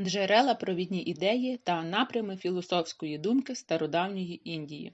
Джерела, провідні ідеї та напрями філософської думки стародавньої Індії.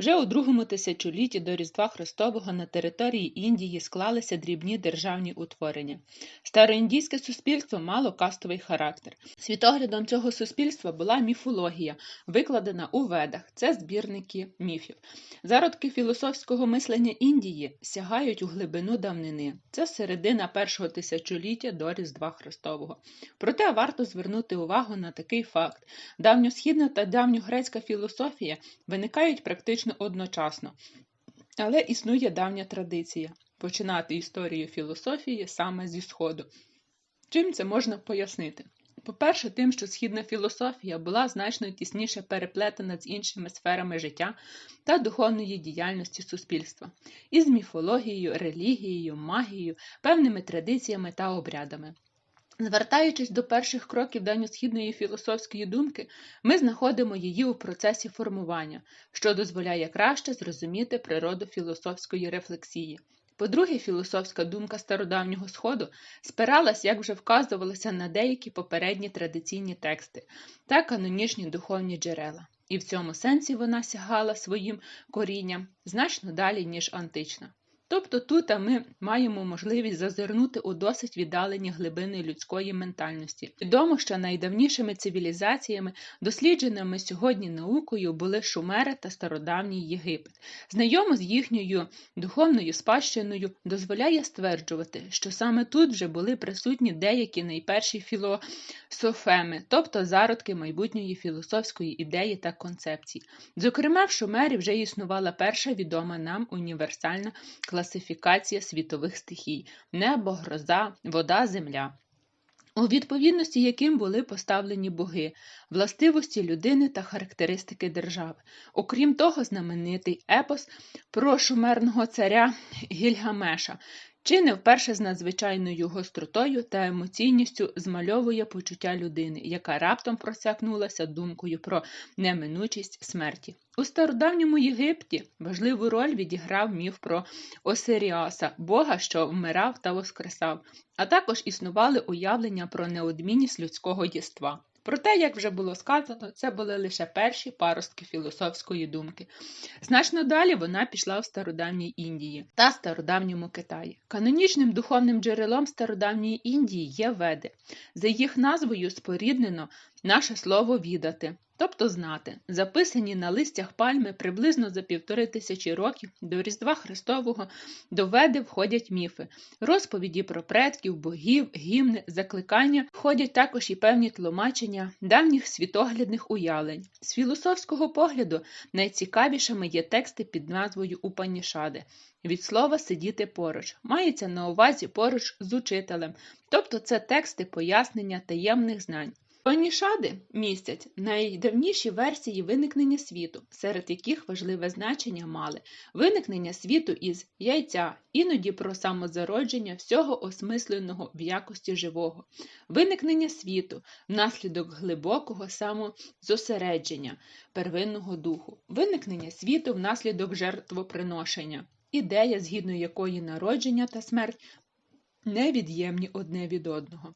Вже у другому тисячолітті до Різдва Христового на території Індії склалися дрібні державні утворення. Староіндійське суспільство мало кастовий характер. Світоглядом цього суспільства була міфологія, викладена у ведах. Це збірники міфів. Зародки філософського мислення Індії сягають у глибину давнини. Це середина першого тисячоліття до Різдва Христового. Проте варто звернути увагу на такий факт: давньосхідна та давньогрецька філософія виникають практично одночасно, але існує давня традиція починати історію філософії саме зі Сходу. Чим це можна пояснити? По-перше, тим, що східна філософія була значно тісніше переплетена з іншими сферами життя та духовної діяльності суспільства, із міфологією, релігією, магією, певними традиціями та обрядами. Звертаючись до перших кроків давньосхідної філософської думки, ми знаходимо її у процесі формування, що дозволяє краще зрозуміти природу філософської рефлексії. По-друге, філософська думка стародавнього Сходу спиралась, як вже вказувалося, на деякі попередні традиційні тексти та канонічні духовні джерела, і в цьому сенсі вона сягала своїм корінням значно далі, ніж антична. Тобто тут ми маємо можливість зазирнути у досить віддалені глибини людської ментальності. Відомо, що найдавнішими цивілізаціями, дослідженими сьогодні наукою, були Шумери та стародавній Єгипет. Знайомо з їхньою духовною спадщиною дозволяє стверджувати, що саме тут вже були присутні деякі найперші філософеми, тобто зародки майбутньої філософської ідеї та концепції. Зокрема, в Шумері вже існувала перша відома нам універсальна класифікація класифікація світових стихій небо, гроза, вода, земля. У відповідності яким були поставлені боги, властивості людини та характеристики держави. Окрім того, знаменитий епос про шумерного царя Гільгамеша, чи не вперше з надзвичайною гостротою та емоційністю змальовує почуття людини, яка раптом просякнулася думкою про неминучість смерті. У стародавньому Єгипті важливу роль відіграв міф про Осиріаса, бога, що вмирав та воскресав, а також існували уявлення про неодмінність людського єства. Проте, як вже було сказано, це були лише перші паростки філософської думки. Значно далі вона пішла в стародавній Індії та стародавньому Китаї. Канонічним духовним джерелом стародавньої Індії є веди. За їх назвою споріднено наше слово відати тобто знати, записані на листях пальми приблизно за півтори тисячі років до Різдва Христового до Веди входять міфи, розповіді про предків, богів, гімни, закликання входять також і певні тлумачення давніх світоглядних уявлень. З філософського погляду найцікавішими є тексти під назвою Упанішади. Від слова сидіти поруч, мається на увазі поруч з учителем, тобто це тексти пояснення таємних знань. Панішади містять найдавніші версії виникнення світу, серед яких важливе значення мали виникнення світу із яйця, іноді про самозародження всього осмисленого в якості живого, виникнення світу внаслідок глибокого самозосередження первинного духу, виникнення світу внаслідок жертвоприношення, ідея, згідно якої народження та смерть невід'ємні одне від одного.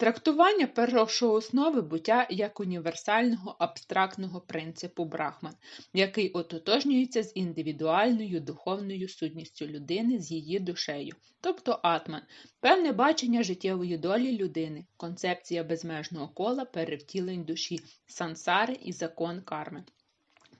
Трактування першооснови буття як універсального абстрактного принципу Брахман, який ототожнюється з індивідуальною духовною сутністю людини з її душею, тобто атман, певне бачення життєвої долі людини, концепція безмежного кола перевтілень душі, сансари і закон карми.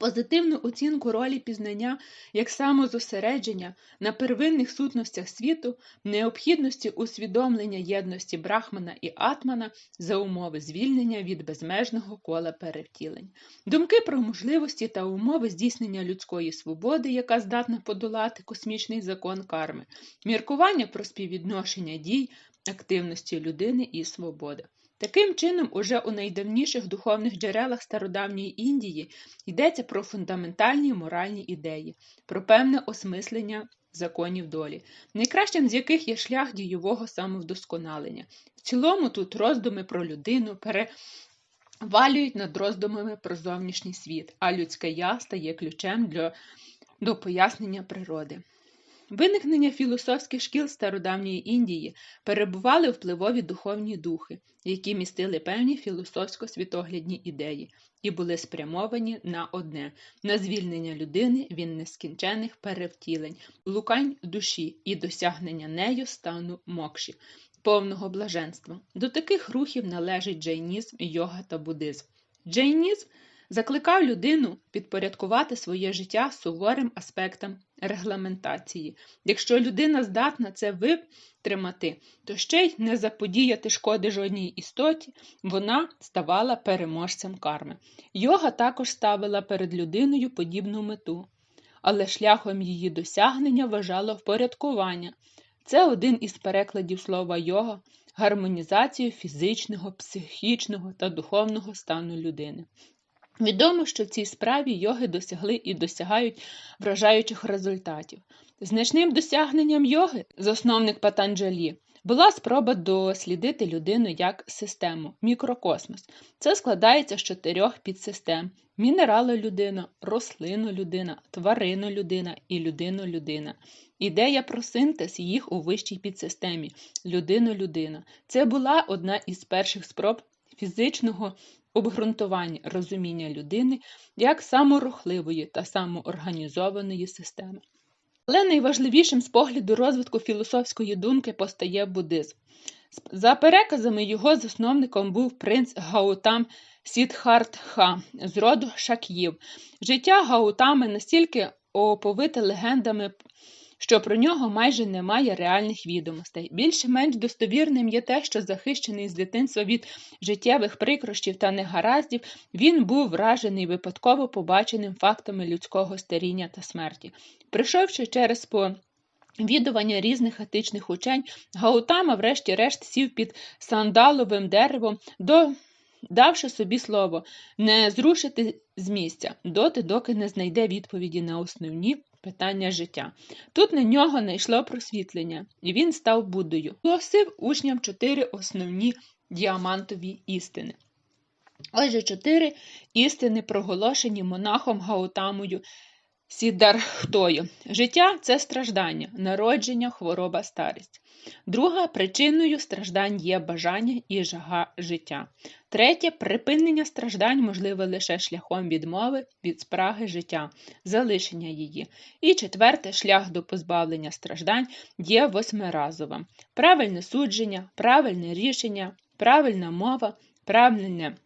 Позитивну оцінку ролі пізнання як самозосередження на первинних сутностях світу, необхідності усвідомлення єдності Брахмана і Атмана за умови звільнення від безмежного кола перевтілень, думки про можливості та умови здійснення людської свободи, яка здатна подолати космічний закон карми, міркування про співвідношення дій, активності людини і свободи. Таким чином, уже у найдавніших духовних джерелах стародавньої Індії йдеться про фундаментальні моральні ідеї, про певне осмислення законів долі, найкращим з яких є шлях дійового самовдосконалення. В цілому тут роздуми про людину перевалюють над роздумами про зовнішній світ, а людське я стає ключем для, до пояснення природи. Виникнення філософських шкіл стародавньої Індії перебували впливові духовні духи, які містили певні філософсько-світоглядні ідеї і були спрямовані на одне на звільнення людини від нескінчених перевтілень, лукань душі і досягнення нею стану мокші, повного блаженства. До таких рухів належить джайнізм, йога та буддизм. Джайнізм закликав людину підпорядкувати своє життя суворим аспектам регламентації. Якщо людина здатна це витримати, то ще й не заподіяти шкоди жодній істоті, вона ставала переможцем карми. Йога також ставила перед людиною подібну мету, але шляхом її досягнення вважала впорядкування. Це один із перекладів слова йога гармонізацію фізичного, психічного та духовного стану людини. Відомо, що в цій справі йоги досягли і досягають вражаючих результатів. Значним досягненням йоги, засновник Патанджалі, була спроба дослідити людину як систему, мікрокосмос. Це складається з чотирьох підсистем: мінералолюдина, рослинолюдина, тваринолюдина і людинолюдина. Ідея про синтез їх у вищій підсистемі людино-людина. Це була одна із перших спроб фізичного обґрунтування розуміння людини як саморухливої та самоорганізованої системи. Але найважливішим з погляду розвитку філософської думки постає буддизм. За переказами його засновником був принц Гаутам Сідхартха з роду Шак'їв. Життя Гаутами настільки оповите легендами що про нього майже немає реальних відомостей. Більш-менш достовірним є те, що захищений з дитинства від життєвих прикрощів та негараздів, він був вражений випадково побаченим фактами людського старіння та смерті. Прийшовши через по Відування різних етичних учень, Гаутама, врешті-решт, сів під сандаловим деревом, давши собі слово не зрушити з місця, доти, доки не знайде відповіді на основні питання життя. Тут на нього найшло просвітлення, і він став Буддою. Голосив учням чотири основні діамантові істини. Отже, чотири істини, проголошені монахом Гаутамою Сідархтою. Життя це страждання, народження, хвороба, старість. Друга причиною страждань є бажання і жага життя. Третє припинення страждань можливе лише шляхом відмови від спраги життя, залишення її. І четверте шлях до позбавлення страждань є восьмиразовим. Правильне судження, правильне рішення, правильна мова, правильне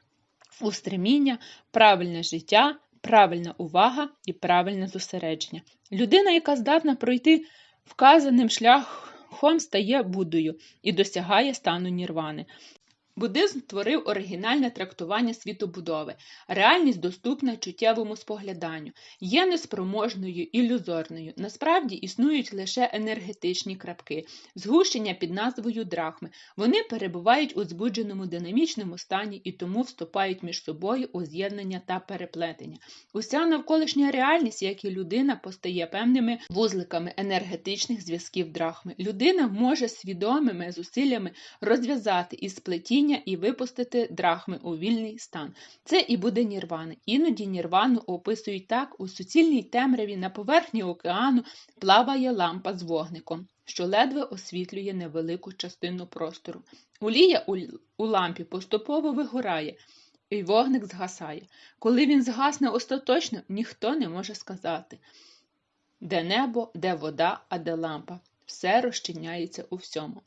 устреміння, правильне життя, правильна увага і правильне зосередження. Людина, яка здатна пройти вказаним шляхом, стає Буддою і досягає стану нірвани. Буддизм творив оригінальне трактування світобудови, реальність доступна чуттєвому спогляданню, є неспроможною, ілюзорною. Насправді існують лише енергетичні крапки, згущення під назвою драхми. Вони перебувають у збудженому динамічному стані і тому вступають між собою у з'єднання та переплетення. Уся навколишня реальність, як і людина, постає певними вузликами енергетичних зв'язків драхми. Людина може свідомими зусиллями розв'язати із сплетіння падіння і випустити драхми у вільний стан. Це і буде нірвана. Іноді нірвану описують так: у суцільній темряві на поверхні океану плаває лампа з вогником, що ледве освітлює невелику частину простору. Улія у, у лампі поступово вигорає. І вогник згасає. Коли він згасне остаточно, ніхто не може сказати, де небо, де вода, а де лампа. Все розчиняється у всьому.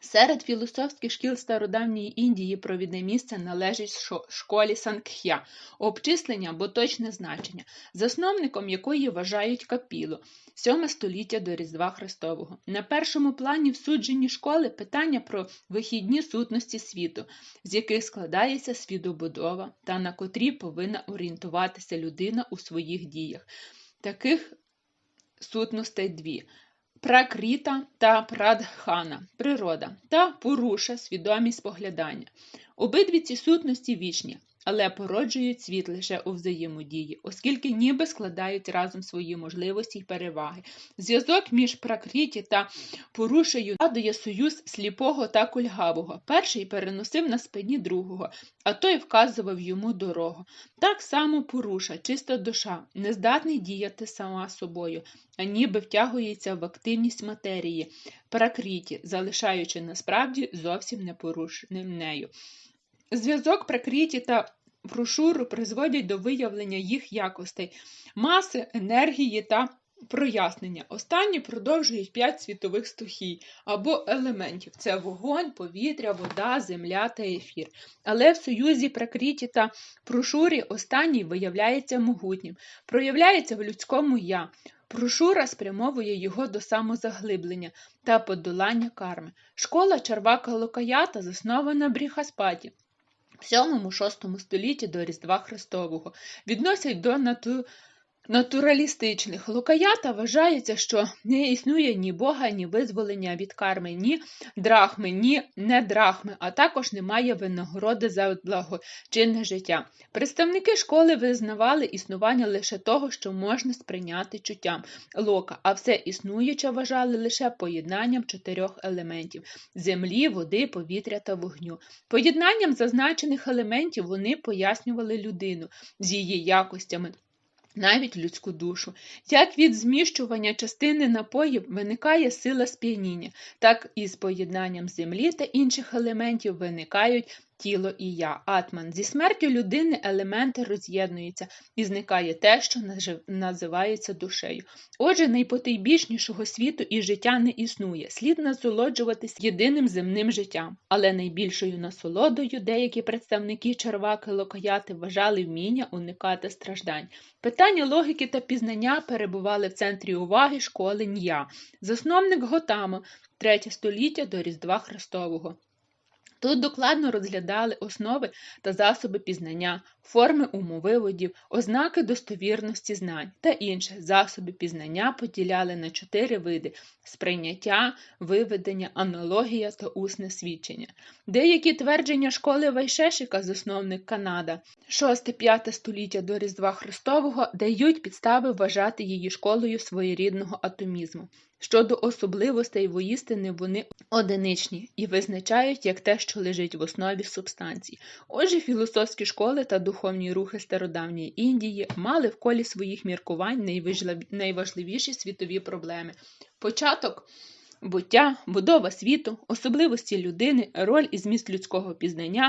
Серед філософських шкіл стародавньої Індії провідне місце належить школі Сангх'я, обчислення або точне значення, засновником якої вважають капіло, 7 століття до Різдва Христового. На першому плані в судженні школи питання про вихідні сутності світу, з яких складається свідобудова та на котрі повинна орієнтуватися людина у своїх діях. Таких сутностей дві пракріта та прадхана природа та пуруша свідомість поглядання. Обидві ці сутності вічні, але породжують світ лише у взаємодії, оскільки ніби складають разом свої можливості й переваги. Зв'язок між Пракріті та Порушею нагадує союз сліпого та кульгавого. Перший переносив на спині другого, а той вказував йому дорогу. Так само Поруша, чиста душа, не здатний діяти сама собою, а ніби втягується в активність матерії, пракріті, залишаючи насправді зовсім непорушним нею. Зв'язок пракріті та прошуру призводять до виявлення їх якостей, маси, енергії та прояснення. Останні продовжують п'ять світових стихій або елементів: це вогонь, повітря, вода, земля та ефір. Але в союзі пракріті та прошурі останній виявляється могутнім, проявляється в людському я. Прошура спрямовує його до самозаглиблення та подолання карми. Школа Чарвака Локаята заснована в Бріхаспаті. 7-6 столітті до Різдва Христового відносять до нату... натуралістичних. Лукаята вважається, що не існує ні Бога, ні визволення від карми, ні драхми, ні недрахми, а також немає винагороди за благочинне життя. Представники школи визнавали існування лише того, що можна сприйняти чуттям лока, а все існуюче вважали лише поєднанням чотирьох елементів землі, води, повітря та вогню. Поєднанням зазначених елементів вони пояснювали людину з її якостями. Навіть людську душу. Як від зміщування частини напоїв виникає сила сп'яніння, так і з поєднанням землі та інших елементів виникають тіло і я. Атман. Зі смертю людини елементи роз'єднуються і зникає те, що називається душею. Отже, найпотайбічнішого світу і життя не існує. Слід насолоджуватись єдиним земним життям. Але найбільшою насолодою деякі представники Чарваки Локаяти вважали вміння уникати страждань. Питання логіки та пізнання перебували в центрі уваги школи Н'я. Засновник Готама, 3 століття до Різдва Христового. Тут докладно розглядали основи та засоби пізнання, форми умовиводів, ознаки достовірності знань та інші засоби пізнання поділяли на чотири види сприйняття, виведення, аналогія та усне свідчення. Деякі твердження школи Вайшешика, засновник Канада, 6-5 століття до Різдва Христового, дають підстави вважати її школою своєрідного атомізму. Щодо особливостей воїстини вони одиничні і визначають як те, що лежить в основі субстанцій. Отже, філософські школи та духовні рухи стародавньої Індії мали в колі своїх міркувань найважливіші світові проблеми. Початок буття, будова світу, особливості людини, роль і зміст людського пізнання,